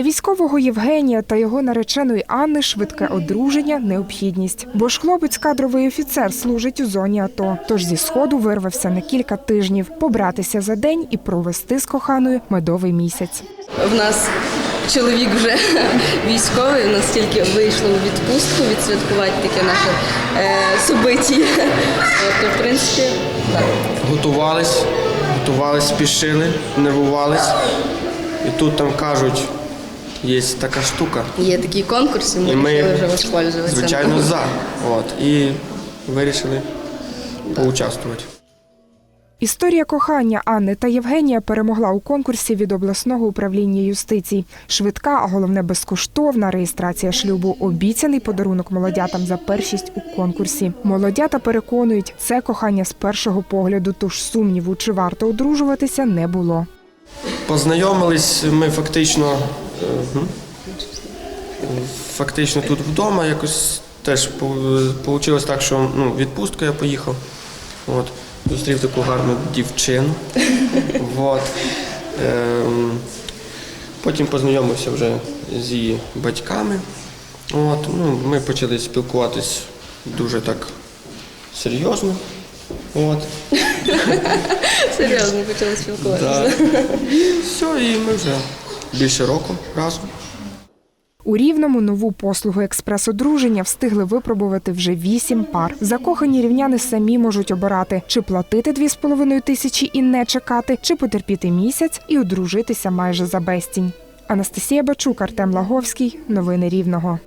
Для військового Євгенія та його нареченої Анни швидке одруження необхідність. Бо ж хлопець кадровий офіцер служить у зоні АТО. Тож зі сходу вирвався на кілька тижнів побратися за день і провести з коханою медовий місяць. В нас чоловік вже військовий, у нас тільки вийшло у відпустку відсвяткувати таке наше е, собиті. То, в принципі, так. Готувались, готувались, спішили, нервувались. І тут там кажуть, є така штука. Є такі конкурси, ми І ми, вже воспользуватися. звичайно, за. От. І вирішили поучаствувати. Історія кохання Анни та Євгенія перемогла у конкурсі від обласного управління юстиції. Швидка, а головне безкоштовна реєстрація шлюбу. Обіцяний подарунок молодятам за першість у конкурсі. Молодята переконують, це кохання з першого погляду, тож сумніву, чи варто одружуватися, не було. Познайомились ми фактично, фактично тут вдома. Якось теж вийшло так, що ну, відпустку я поїхав. От, зустрів таку гарну дівчину. От. Ем, потім познайомився вже з її батьками. От, ну, ми почали спілкуватись дуже так серйозно. От. Серйозно почали спілкуватися. Да. Все, і ми вже більше року разом. У Рівному нову послугу експрес-одруження встигли випробувати вже вісім пар. Закохані рівняни самі можуть обирати, чи платити 2,5 тисячі і не чекати, чи потерпіти місяць і одружитися майже за безцінь. Анастасія Бачук, Артем Лаговський. Новини Рівного.